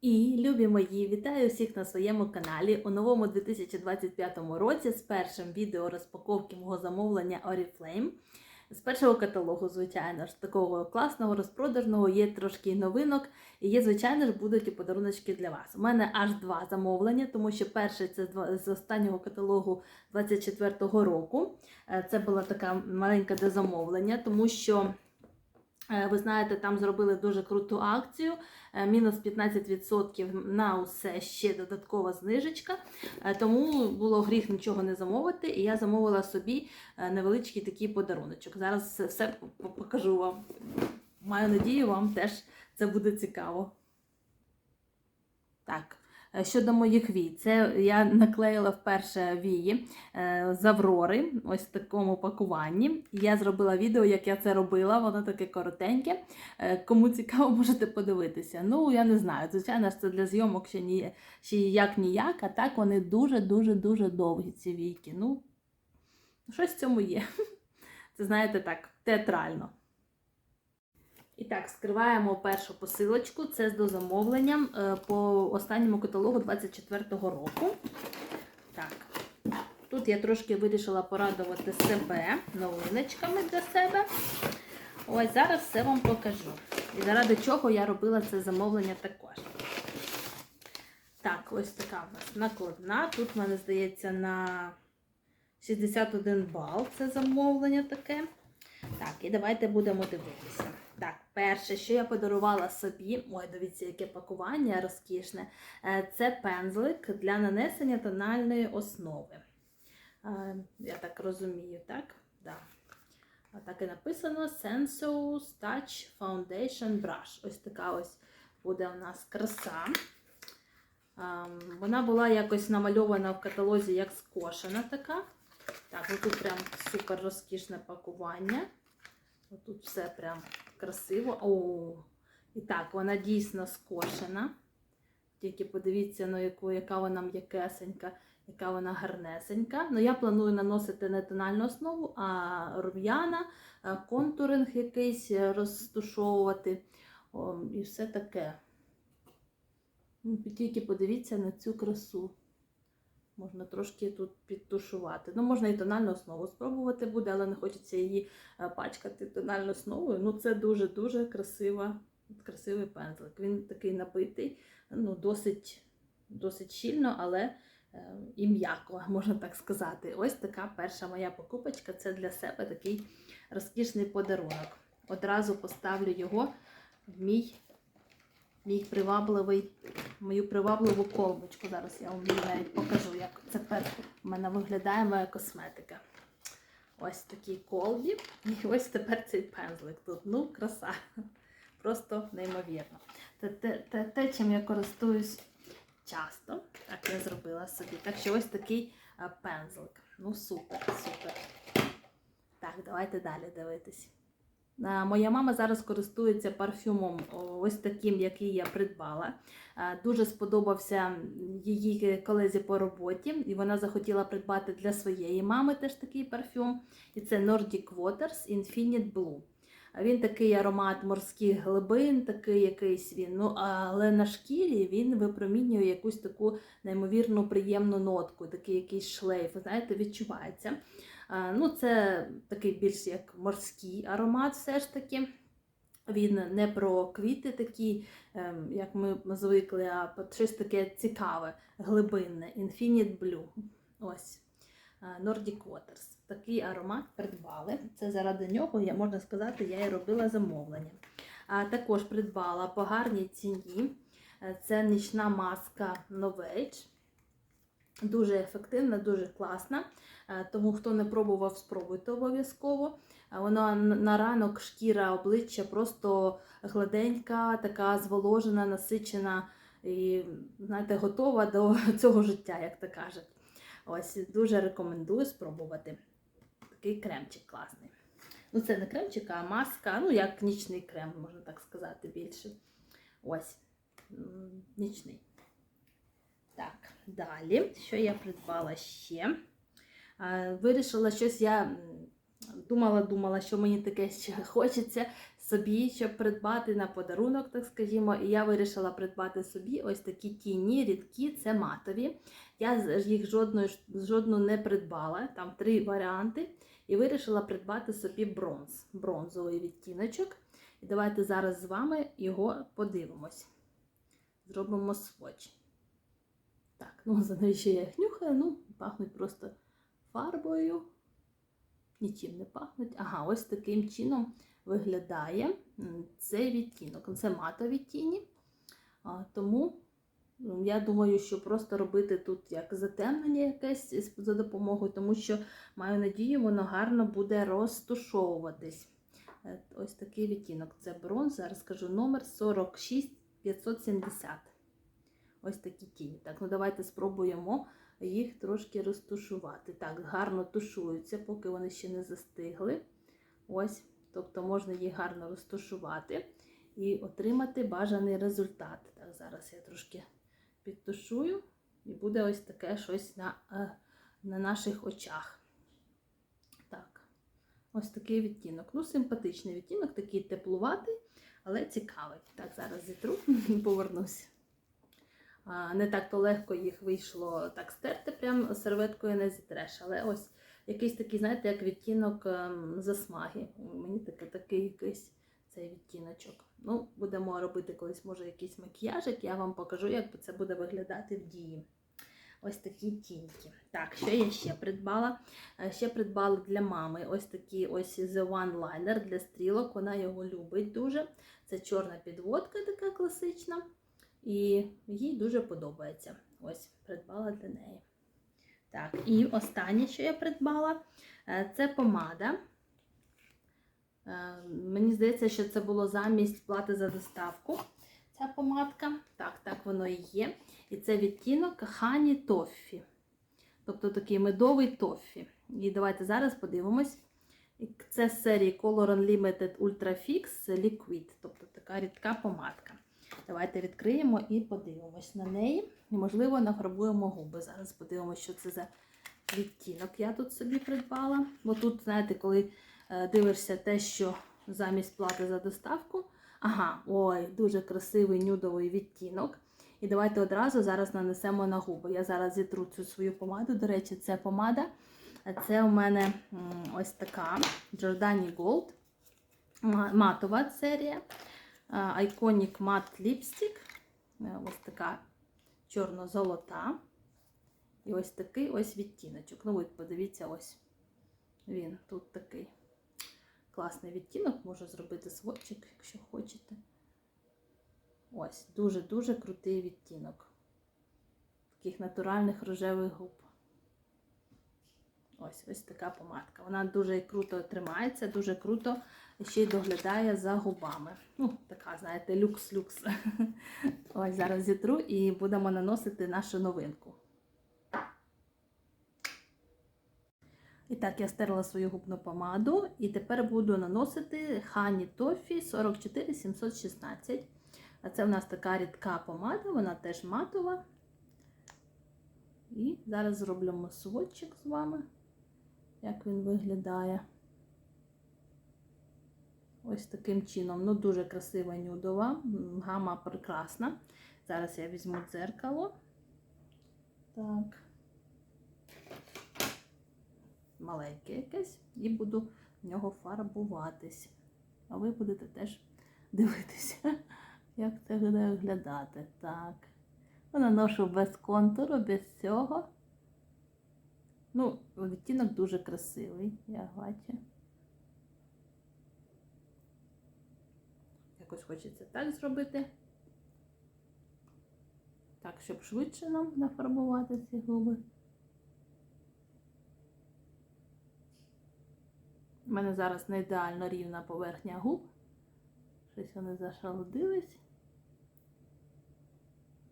І, любі мої, вітаю всіх на своєму каналі у новому 2025 році з першим відео розпаковки мого замовлення Oriflame. З першого каталогу, звичайно ж, такого класного, розпродажного, є трошки новинок, і є, звичайно ж, будуть і подаруночки для вас. У мене аж два замовлення, тому що перше це з останнього каталогу 24-го року. Е, Це була така маленька дозамовлення, тому що. Е, Ви знаєте, там зробили дуже круту акцію. е, Мінус 15% на усе ще додаткова знижечка. Е, Тому було гріх нічого не замовити, і я замовила собі невеличкий такий подаруночок. Зараз все покажу вам. Маю надію, вам теж це буде цікаво. Так. Е, Щодо моїх вій, це я наклеїла вперше вії е, з Аврори, ось в такому пакуванні. Я зробила відео, як я це робила, воно таке коротеньке. Е, Кому цікаво, можете подивитися. Ну, я не знаю. Звичайно це для зйомок ще ні, ще як ніяк, а так вони дуже-дуже-дуже довгі, ці війки. Ну, щось в цьому є. Це, знаєте, так, театрально. І так, скриваємо першу посилочку. Це з дозамовленням е, по останньому каталогу 24-го року. Так. Тут я трошки вирішила порадувати себе новиночками для себе. Ось зараз все вам покажу. І заради чого я робила це замовлення також. Так, ось така в нас накладна. Тут, в мене здається, на 61 бал це замовлення таке. Так, і давайте будемо дивитися. Так, перше, що я подарувала собі, ой, дивіться, яке пакування розкішне. Е, Це пензлик для нанесення тональної основи. Е, Я так розумію, так? Да. Так і написано Sensuous Touch Foundation Brush. Ось така ось буде у нас краса. Ем, Вона була якось намальована в каталозі як скошена така. Так, ну тут прям супер розкішне пакування. Тут все прям красиво. О, і так, вона дійсно скошена. Тільки подивіться, ну, яку, яка вона м'якесенька, яка вона гарнесенька. Ну, я планую наносити не тональну основу, а рум'яна, контуринг якийсь е, розтушовувати. О, і все таке. Ну, Тільки подивіться на цю красу. Можна трошки тут підтушувати. Ну, можна і тональну основу спробувати буде, але не хочеться її е, пачкати тональною основою. Ну, це дуже-дуже красива, красивий пензлик. Він такий набитий, ну, досить, досить щільно, але е, і м'яко, можна так сказати. Ось така перша моя покупочка. Це для себе такий розкішний подарунок. Одразу поставлю його в мій, мій привабливий мою привабливу колбочку. Зараз я вам навіть покажу, як це в мене виглядає моя косметика. Ось такі колбі. І ось тепер цей пензлик тут. Ну, краса. Просто неймовірно. Те, те, те, чим я користуюсь часто, так я зробила собі. Так що ось такий пензлик. Ну, супер, супер. Так, давайте далі дивитись. А, Моя мама зараз користується парфюмом ось таким, який я придбала. Дуже сподобався її колезі по роботі, і вона захотіла придбати для своєї мами теж такий парфюм. І це Nordic Waters Infinite Blue. Він такий аромат морських глибин, такий якийсь він. Ну, але на шкірі він випромінює якусь таку неймовірну приємну нотку, такий якийсь шлейф, знаєте, відчувається. А, Ну, це такий більш як морський аромат, все ж таки. Він не про квіти такі, ем, як ми звикли, а щось таке цікаве, глибинне, Infinite Blue. Ось. А, Nordic Waters. Такий аромат придбали. Це заради нього, я, можна сказати, я і робила замовлення. А також придбала по гарній ціні. Е, Це нічна маска Novage. Дуже ефективна, дуже класна. Е, Тому хто не пробував, спробуйте обов'язково. Е, Вона на ранок шкіра обличчя просто гладенька, така зволожена, насичена і, знаєте, готова до цього життя, як то кажуть. Ось дуже рекомендую спробувати. Такий кремчик класний. Ну, це не кремчик, а маска, ну як нічний крем, можна так сказати, більше. Ось, нічний. Так, далі, що я придбала ще? Вирішила щось я думала, думала, що мені таке ще хочеться собі, щоб придбати на подарунок, так скажімо. І я вирішила придбати собі ось такі тіні, рідкі, це матові. Я їх жодної, жодну не придбала, там три варіанти. І вирішила придбати собі бронз, бронзовий відтіночок. І давайте зараз з вами його подивимось. Зробимо сводч. Ну за навіщо я їх нюхаю? Ну, пахнуть просто фарбою. Нічим не пахнуть. Ага, ось таким чином виглядає цей відтінок. Це матові тіні. Тому я думаю, що просто робити тут як затемнення якесь за допомогою, тому що маю надію, воно гарно буде розтушовуватись. Е, Ось такий відтінок. Це бронз. Зараз скажу номер 46570. Ось такі тіні. Так, ну давайте спробуємо їх трошки розтушувати. Так, гарно тушуються, поки вони ще не застигли. Ось, тобто можна їх гарно розтушувати і отримати бажаний результат. Так, зараз я трошки підтушую, і буде ось таке щось на, е, на наших очах. Так, ось такий відтінок. Ну, симпатичний відтінок, такий теплуватий, але цікавий. Так, зараз зітру повернуся. Не так то легко їх вийшло так стерти, прям серветкою не зітреш. Але ось якийсь такий, знаєте, як відтінок ем, засмаги. Мені таке, такий якийсь цей відтіночок. Ну, будемо робити колись, може, якийсь макіяжик, я вам покажу, як це буде виглядати в дії. Ось такі тіньки. Так, що я ще придбала? Е, Ще придбала для мами ось такий ось The One Liner для стрілок. Вона його любить дуже. Це чорна підводка, така класична. І їй дуже подобається. Ось, придбала для неї. Так, і останнє, що я придбала, е, це помада. Е, Мені здається, що це було замість плати за доставку. Ця помадка. Так, так воно і є. І це відтінок Honey Toffee. Тобто такий медовий тоффі. І давайте зараз подивимось. Це з серії Color Unlimited Ultra Fix Liquid. Тобто така рідка помадка. Давайте відкриємо і подивимось на неї. І, можливо, нафарбуємо губи. Зараз подивимося, що це за відтінок я тут собі придбала. Бо тут, знаєте, коли е, дивишся те, що замість плати за доставку. Ага, ой, дуже красивий нюдовий відтінок. І давайте одразу зараз нанесемо на губи. Я зараз зітру цю свою помаду. До речі, це помада. Це у мене ось така Giordani Gold. Матова серія. А, Iconic Matte Lipstick. Е, Ось така чорно-золота. І ось такий ось відтіночок. Ну, ви подивіться, ось він тут такий класний відтінок. Можу зробити сводчик, якщо хочете. Ось, дуже-дуже крутий відтінок. Таких натуральних рожевих губ. Ось ось така помадка. Вона дуже круто тримається, дуже круто ще й доглядає за губами. Ну, така, знаєте, люкс-люкс. Ось зараз зітру і будемо наносити нашу новинку. І так, я стерла свою губну помаду і тепер буду наносити Honey Toffee 44 716. А це у нас така рідка помада, вона теж матова. І зараз зробимо сводчик з вами, як він виглядає. Ось таким чином. Ну, дуже красива нюдова, гама прекрасна. Зараз я візьму дзеркало. Так. Маленьке якесь, і буду в нього фарбуватись. А ви будете теж дивитися, як це буде виглядати. Так. Наношу без контуру, без цього. Ну, відтінок дуже красивий, я бачу. Якось хочеться так зробити. Так, щоб швидше нам нафарбувати ці губи. У мене зараз не ідеально рівна поверхня губ. Щось вони зашалодились.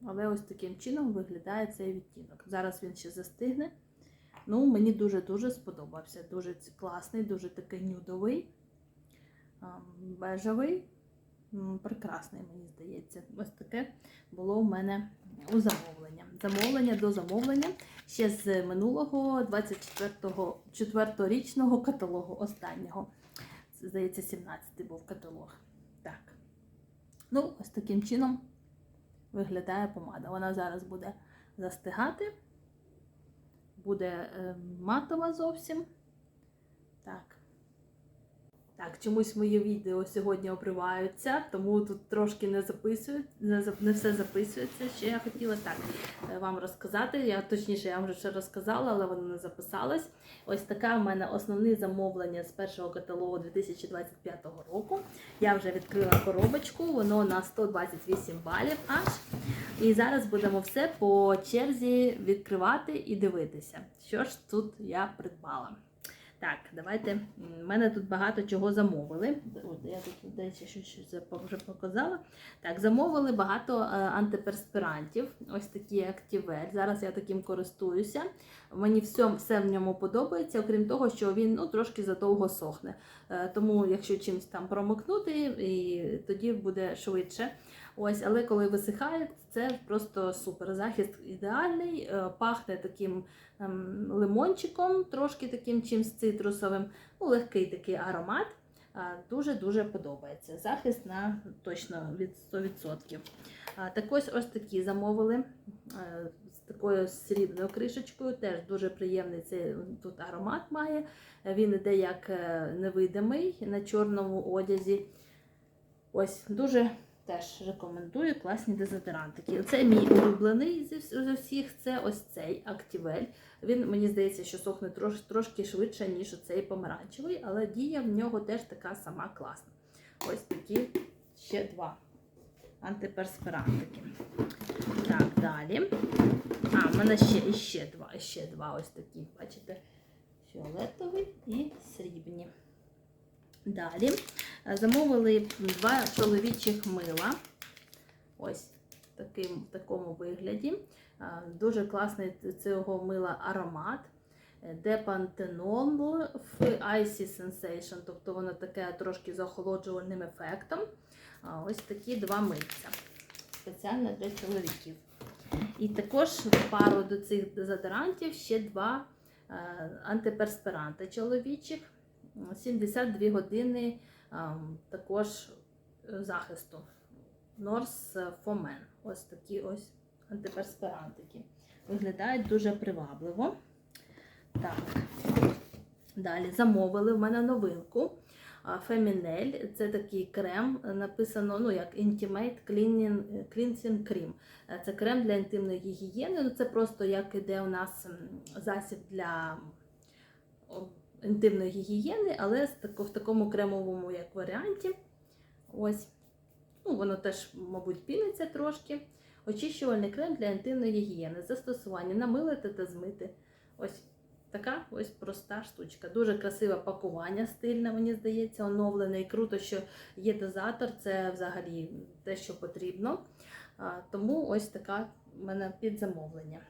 Але ось таким чином виглядає цей відтінок. Зараз він ще застигне. Ну, мені дуже-дуже сподобався. Дуже класний, дуже такий нюдовий, бежевий. Прекрасний, мені здається. Ось таке було у мене у замовлення. Замовлення до замовлення. ще з минулого 24-го 4-річного каталогу останнього. Здається, 17-й був каталог. Так. Ну, ось таким чином виглядає помада. Вона зараз буде застигати, буде е, матова зовсім. Так. Так, чомусь мої відео сьогодні обриваються, тому тут трошки не записують, не, не все записується. Ще я хотіла так е, вам розказати. Я точніше, я вам вже розказала, але воно не записалось. Ось така в мене основне замовлення з першого каталогу 2025 року. Я вже відкрила коробочку, воно на 128 балів аж. І зараз будемо все по черзі відкривати і дивитися, що ж тут я придбала. Так, давайте. У мене тут багато чого замовили. От, я тут десь щось, щось вже показала. Так, замовили багато е, антиперспірантів. Ось такі актівель. Зараз я таким користуюся. Мені все, все в ньому подобається, окрім того, що він ну, трошки задовго сохне. Е, тому, якщо чимось там промокнути, і тоді буде швидше. Ось, але коли висихає, це просто супер. Захист ідеальний, е, пахне таким ем, лимончиком, трошки таким чимсь цитрусовим. Ну, легкий такий аромат. Дуже-дуже подобається. Захист на точно від 100%. А, Так ось ось такі замовили е, з такою срібною кришечкою. Теж дуже приємний цей тут аромат має. Він іде як е, невидимий на чорному одязі. Ось дуже теж рекомендую класні дезодорантики. Це мій улюблений з усіх, це ось цей Актівель. Він мені здається, що сохне трош, трошки швидше, ніж цей помаранчевий, але дія в нього теж така сама класна. Ось такі ще два антиперспирантики. Так, далі. А, в мене ще іще два, іще два ось такі, бачите, фіолетовий і срібні. Далі е, замовили два чоловічих мила. Ось в такому вигляді. Е, Дуже класний цього мила аромат. Депантенол в Icy Sensation, тобто воно таке трошки з охолоджувальним ефектом. Ось такі два мильця. Спеціально для чоловіків. І також пару до цих дезодорантів ще два е, антиперспиранти чоловічих. 72 години також захисту. North Fomen. Ось такі ось антиперспирантики. Виглядають дуже привабливо. Так. Далі замовили в мене новинку. Фемінель це такий крем, написано ну, як Intimate Cleansing Cream. Е, Це крем для інтимної гігієни. Ну, Це просто як іде у нас засіб для інтимної гігієни, але в такому кремовому як варіанті. Ось. Ну, воно теж, мабуть, піниться трошки. Очищувальний крем для інтимної гігієни. Застосування намилити та змити. Ось така ось проста штучка. Дуже красиве пакування, стильне, мені здається, оновлене. І круто, що є дозатор, це взагалі те, що потрібно. Тому ось така в мене підзамовлення.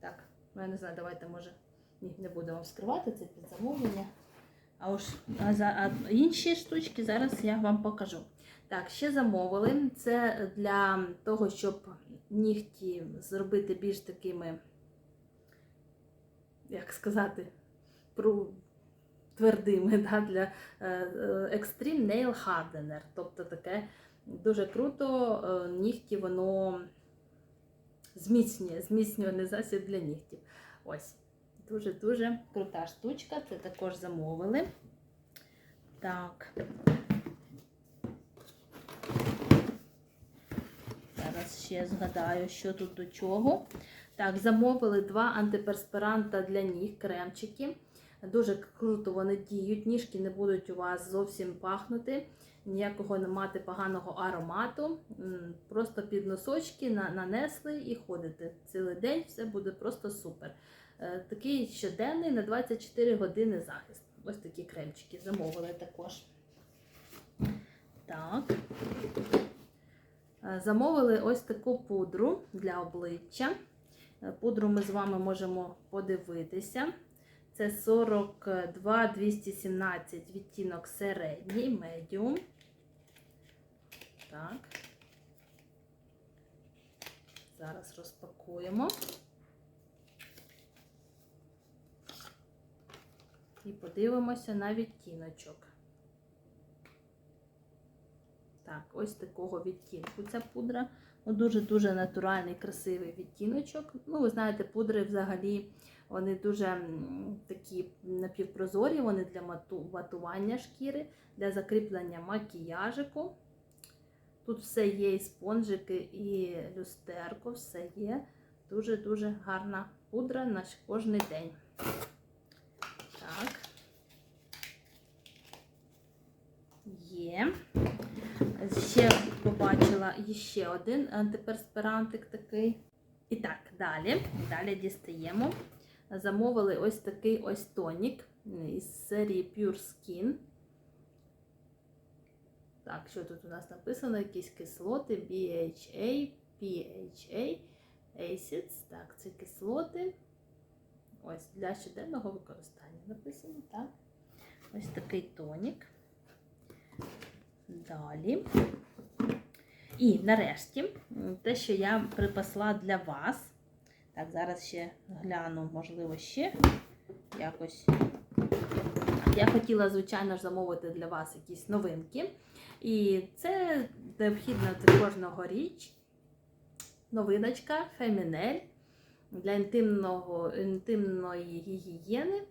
Так, ну я не знаю, давайте, може, ні, не будемо вскривати це підзамовлення. А уж а за а інші штучки зараз я вам покажу. Так, ще замовили. Це для того, щоб нігті зробити більш такими, як сказати, пру- твердими да, для е, е, Extreme Nail Hardener. Тобто таке дуже круто, е, нігті воно зміцнює, зміцнювальний засіб для нігтів. Ось. Дуже-дуже крута штучка. Це також замовили. Так. Зараз ще згадаю, що тут до чого. Так, замовили два антиперспиранта для ніг, кремчики. Дуже круто вони діють, ніжки не будуть у вас зовсім пахнути, ніякого не мати поганого аромату. Просто під носочки нанесли і ходите цілий день, все буде просто супер. Е, Такий щоденний на 24 години захист. Ось такі кремчики замовили також. Так. Е, Замовили ось таку пудру для обличчя. Е, Пудру ми з вами можемо подивитися. Це 42 217 відтінок середній, медіум. Так. Зараз розпакуємо. І подивимося на відтіночок. Так, ось такого відтінку ця пудра. Ну, Дуже-дуже натуральний, красивий відтіночок. Ну, ви знаєте, пудри взагалі вони дуже такі напівпрозорі, вони для мату- матування шкіри, для закріплення макіяжику. Тут все є, і спонжики, і люстерко, все є. Дуже-дуже гарна пудра на кожен день. Так. Є. Ще побачила ще один антиперспирантик такий. І так, далі. Далі дістаємо. Замовили ось такий ось тонік із серії Pure Skin. Так, що тут у нас написано? Якісь кислоти BHA, PHA, Acids. Так, це кислоти. Ось для щоденного використання написано, так. Ось такий тонік. Далі. І нарешті, те, що я припасла для вас. Так, зараз ще гляну, можливо, ще якось. Я хотіла, звичайно ж, замовити для вас якісь новинки. І це необхідно для кожного річ. Новиночка Фемінель для інтимного, інтимної гігієни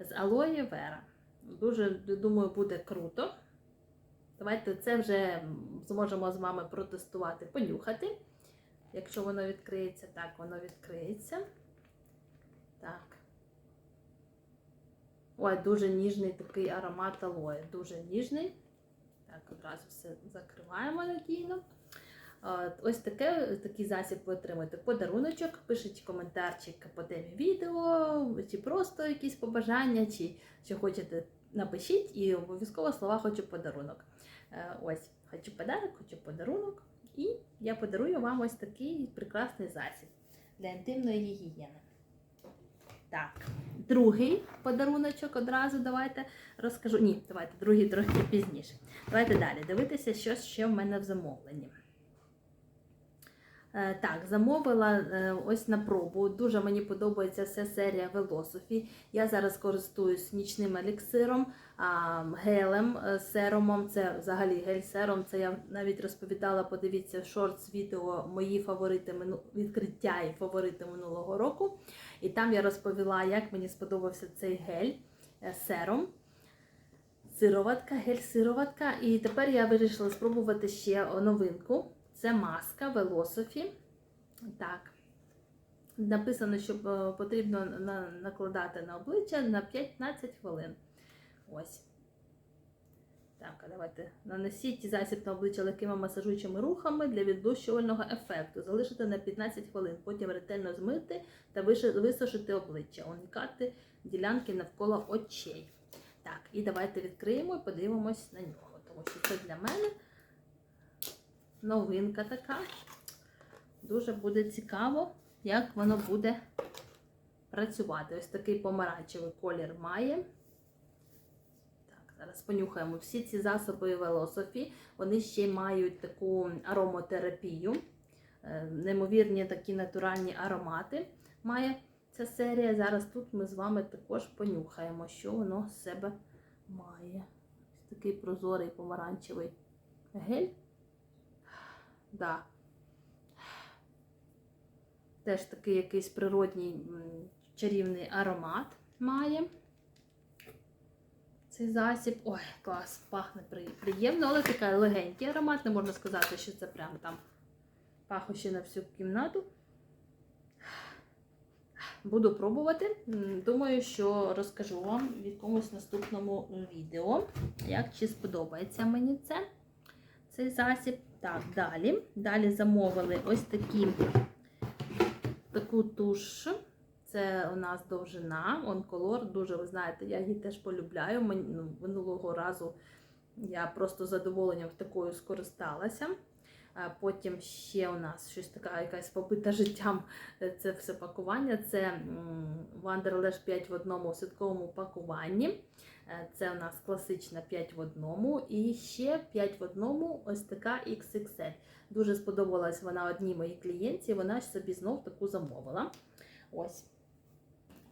з алоє вера. Дуже думаю, буде круто. Давайте це вже зможемо з вами протестувати, понюхати. Якщо воно відкриється, так, воно відкриється. Так. Ой, дуже ніжний такий аромат алоє. Дуже ніжний. Так, одразу все закриваємо надійно. Ось таке, такий засіб ви отримаєте подаруночок. Пишіть коментарчик по темі відео, чи просто якісь побажання, чи що хочете, напишіть і обов'язково слова хочу подарунок. Е, Ось, хочу подарунок, хочу подарунок. І я подарую вам ось такий прекрасний засіб для інтимної гігієни. Так, другий подаруночок одразу давайте розкажу. Ні, давайте другий трохи пізніше. Давайте далі дивитися, що ще в мене в замовленні. Е, Так, замовила е, ось на пробу. Дуже мені подобається вся серія Velosophy. Я зараз користуюсь нічним еліксиром, гелем, е, серумом. Це взагалі гель-серум. Це я навіть розповідала, подивіться шорт відео мої фаворити відкриття і фаворити минулого року. І там я розповіла, як мені сподобався цей гель серум. Сироватка, гель-сироватка. І тепер я вирішила спробувати ще новинку. Це маска Velosophy. Так. Написано, що е, потрібно накладати на обличчя на 15 хвилин. Ось. Так, давайте нанесіть засіб на обличчя легкими масажуючими рухами для відлущувального ефекту. Залишити на 15 хвилин, потім ретельно змити та висушити обличчя, уникати ділянки навколо очей. Так, і давайте відкриємо і подивимось на нього, тому що це для мене новинка така. Дуже буде цікаво, як воно буде працювати. Ось такий помаранчевий колір має. Так, зараз понюхаємо. Всі ці засоби Velosophy, вони ще мають таку аромотерапію. Е, Неймовірні такі натуральні аромати має ця серія. Зараз тут ми з вами також понюхаємо, що воно з себе має. Ось такий прозорий помаранчевий гель. Да. Теж такий якийсь природній чарівний аромат має. Цей засіб. Ой, клас, пахне приємно, але такий легенький аромат. Не можна сказати, що це прям там пахощі на всю кімнату. Буду пробувати. Думаю, що розкажу вам в якомусь наступному відео, як чи сподобається мені це, цей засіб. Так, далі. Далі замовили ось такі, таку туш. Це у нас довжина, онколор. Дуже, ви знаєте, я її теж полюбляю. Ну, минулого разу я просто задоволенням такою скористалася. Потім ще у нас щось така якась побита життям. е, Це все пакування. Це Wanderlash 5 в одному у сітковому пакуванні. Е, Це у нас класична 5 в одному. І ще 5 в одному ось така XXL. Дуже сподобалась вона одній моїй клієнтці. Вона ж собі знов таку замовила. Ось.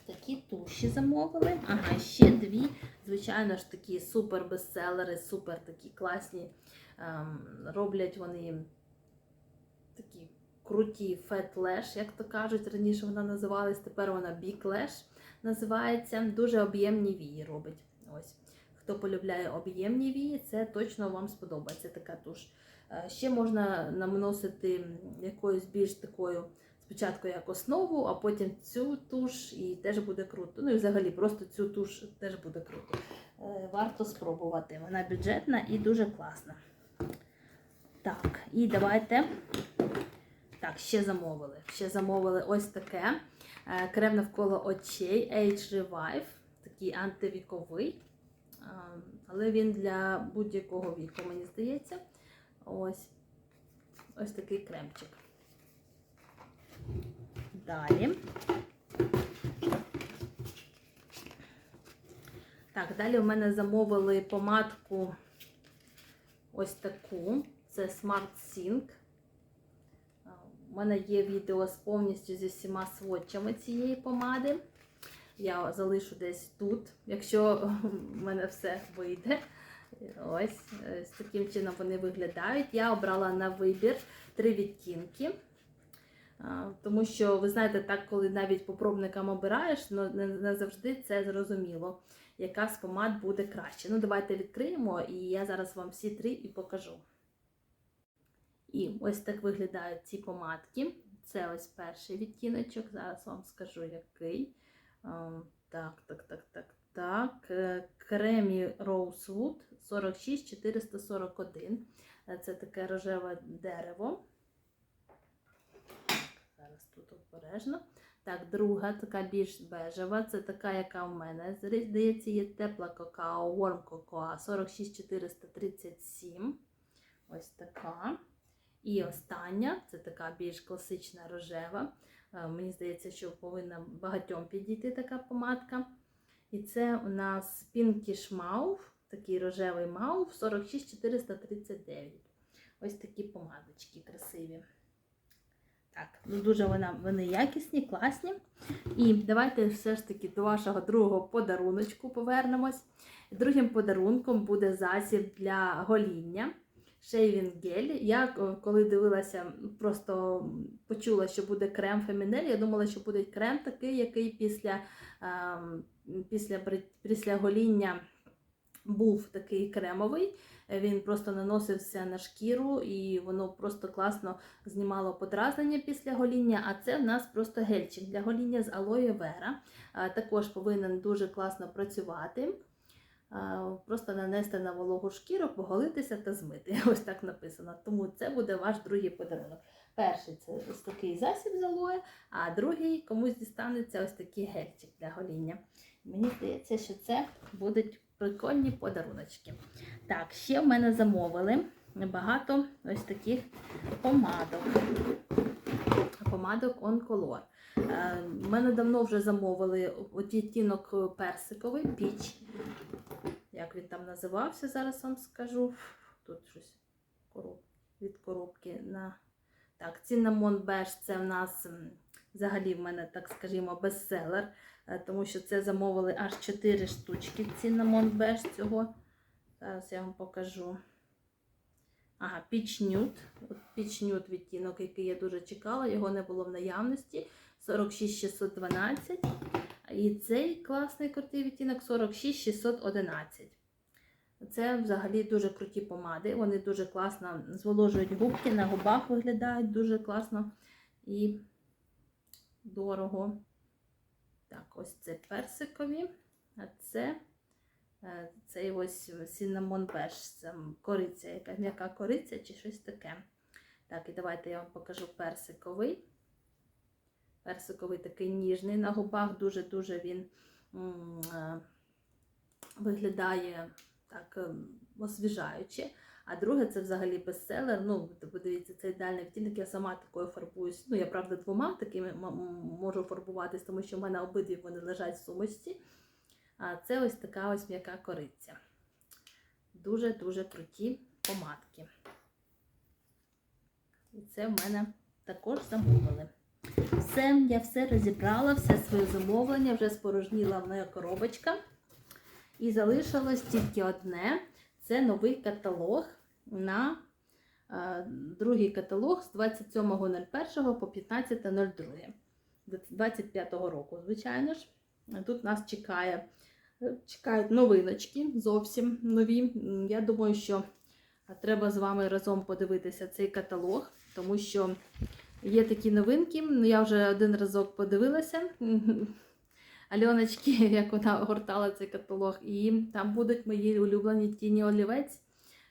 Такі туші замовили. Ага, ще дві. Звичайно ж, такі супер бестселери, супер такі класні. Ем, роблять вони такі круті Fat як то кажуть. Раніше вона називалась, тепер вона Lash називається. Дуже об'ємні вії робить. Ось. Хто полюбляє об'ємні вії, це точно вам сподобається така туш. Е, Ще можна наносити якоюсь більш такою спочатку як основу, а потім цю туш і теж буде круто. Ну і взагалі просто цю туш теж буде круто. Е, Варто спробувати. Вона бюджетна і дуже класна. Так, і давайте. Так, ще замовили. Ще замовили ось таке. Е, Крем навколо очей Age Revive. Такий антивіковий. Е, Але він для будь-якого віку, мені здається. Ось. Ось такий кремчик. Далі. Так, далі у мене замовили помадку ось таку. Це Smart Sync. У мене є відео з повністю зі всіма сводчами цієї помади. Я залишу десь тут, якщо в мене все вийде. Ось, е, з таким чином вони виглядають. Я обрала на вибір три відтінки. Тому що, ви знаєте, так, коли навіть по пробникам обираєш, ну, не завжди це зрозуміло, яка з помад буде краще. Ну, давайте відкриємо, і я зараз вам всі три і покажу. І ось так виглядають ці помадки. Це ось перший відтіночок. Зараз вам скажу, який. Так, так, так, так, так. Е, Кремі Rosewood 46441. Е, Це таке рожеве дерево. Зараз тут обережно. Так, друга, така більш бежева. Це така, яка в мене. Здається, є тепла какао, Warm Cocoa 46437. Ось така. І остання це така більш класична рожева. Е, Мені здається, що повинна багатьом підійти така помадка. І це у нас Pinkish Mauve, такий рожевий маув 46439. Ось такі помадочки красиві. Так, ну дуже вона, вони якісні, класні. І давайте все ж таки до вашого другого подаруночку повернемось. Другим подарунком буде засіб для гоління. Shaving Gel. Я е, коли дивилася, просто почула, що буде крем Фемінель. Я думала, що буде крем такий, який після, ем, після, після гоління був такий кремовий. Е, Він просто наносився на шкіру і воно просто класно знімало подразнення після гоління. А це в нас просто гельчик для гоління з алоє вера. Е, Також повинен дуже класно працювати. Просто нанести на вологу шкіру, поголитися та змити. Ось так написано. Тому це буде ваш другий подарунок. Перший це ось такий засіб з алоє, а другий комусь дістанеться ось такий гельчик для гоління. Мені здається, що це будуть прикольні подаруночки. Так, ще в мене замовили багато ось таких помадок. Помадок On Е, мене давно вже замовили відтінок персиковий піч. Як він там називався, зараз вам скажу. Тут щось від коробки на. Так, Cinnamon Beige це в нас взагалі в мене, так скажімо, бестселер, е, тому що це замовили аж 4 штучки Cinnamon Beige цього. Зараз я вам покажу. Ага, Peach Nude відтінок, який я дуже чекала, його не було в наявності. 46612. І цей класний крутий відтінок 46611. Це взагалі дуже круті помади. Вони дуже класно зволожують губки, на губах виглядають дуже класно і дорого. Так, ось це персикові, а це е, цей ось cinnamon beige, це кориця, яка м'яка кориця чи щось таке. Так, і давайте я вам покажу персиковий. Персиковий такий ніжний на губах, дуже-дуже він е, виглядає так ем, освіжаюче. А друге, це взагалі бестселер. Ну, подивіться, це ідеальний відтінок. Я сама такою фарбуюсь. Ну, я правда двома такими можу фарбуватись, тому що в мене обидві вони лежать в сумочці. А це ось така ось м'яка кориця. Дуже-дуже круті помадки. І це в мене також замовили. Все, я все розібрала, все своє замовлення, вже спорожніла моя коробочка. І залишилось тільки одне це новий каталог на е, другий каталог з 27.01 по 15.02. 25 року, звичайно ж. Тут нас чекає, е, чекають новиночки, зовсім нові. Я думаю, що треба з вами разом подивитися цей каталог, тому що є такі новинки. Ну, Я вже один разок подивилася. Альоночки, як вона гортала цей каталог, і там будуть мої улюблені тіні олівець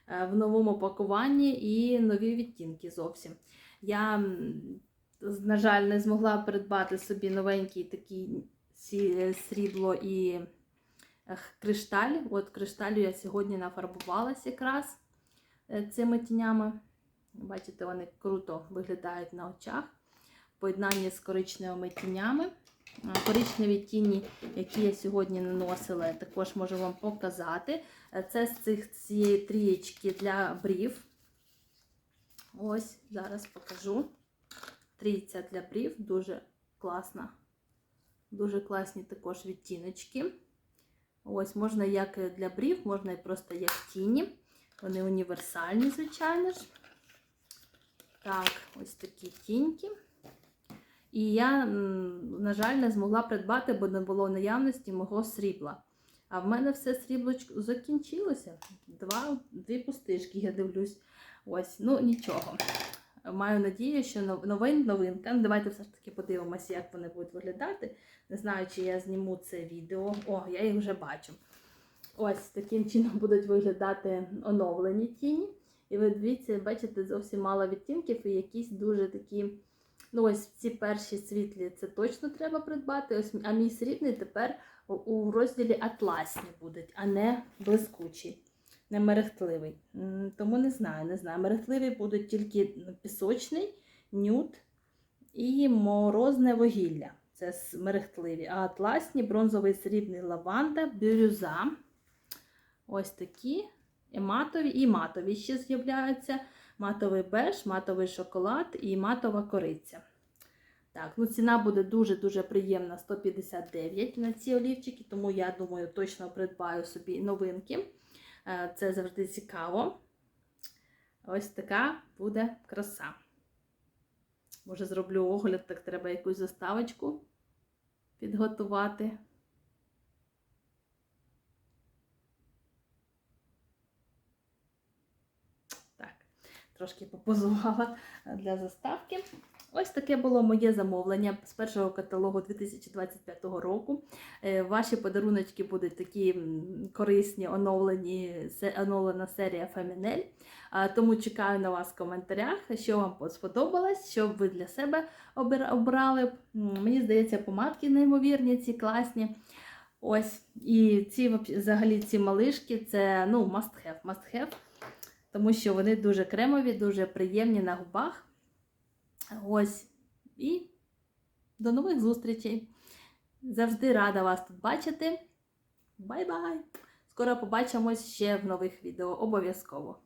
е, в новому пакуванні і нові відтінки зовсім. Я, на жаль, не змогла придбати собі новенький такий е, срібло і кришталь. От кришталю я сьогодні нафарбувалася якраз е, цими тінями. Бачите, вони круто виглядають на очах в поєднанні з коричневими тінями. Коричневі тіні, які я сьогодні наносила, також можу вам показати. Це з цих цієї трієчки для брів. Ось, зараз покажу. Трійця для брів, дуже класна. Дуже класні також відтіночки. Ось, можна як для брів, можна і просто як тіні. Вони універсальні, звичайно ж. Так, ось такі тіньки. І я, на жаль, не змогла придбати, бо не було наявності мого срібла. А в мене все срібло закінчилося. Два, дві пустишки, я дивлюсь. Ось, ну нічого. Маю надію, що новин, новинка. Ну, давайте все ж таки подивимося, як вони будуть виглядати. Не знаю, чи я зніму це відео. О, я їх вже бачу. Ось таким чином будуть виглядати оновлені тіні. І ви дивіться, бачите, зовсім мало відтінків і якісь дуже такі. Ну, ось ці перші світлі це точно треба придбати. Ось, а мій срібний тепер у- розділі атласні будуть, а не блискучі, не мерехтливий. Тому не знаю, не знаю. Мерехтливі будуть тільки пісочний, нюд і морозне вугілля. Це мерехтливі. А атласні, бронзовий срібний лаванда, бірюза. Ось такі. Матові, і матові ще з'являються. Матовий беж, матовий шоколад і матова кориця. Так, ну ціна буде дуже-дуже приємна 159 на ці олівчики, тому я думаю, точно придбаю собі новинки. Е, Це завжди цікаво. Ось така буде краса. Може, зроблю огляд, так треба якусь заставочку підготувати. Так, трошки попозувала для заставки. Ось таке було моє замовлення з першого каталогу 2025 року. Е, Ваші подаруночки будуть такі корисні, оновлені, оновлена серія Фемінель. Тому чекаю на вас в коментарях, що вам сподобалось, що ви для себе обрали. Мені здається, помадки неймовірні, ці класні. Ось, і ці взагалі ці малишки це ну, must have, must have, тому що вони дуже кремові, дуже приємні на губах. Ось. І до нових зустрічей. Завжди рада вас тут бачити. Бай-бай! Скоро побачимось ще в нових відео. Обов'язково.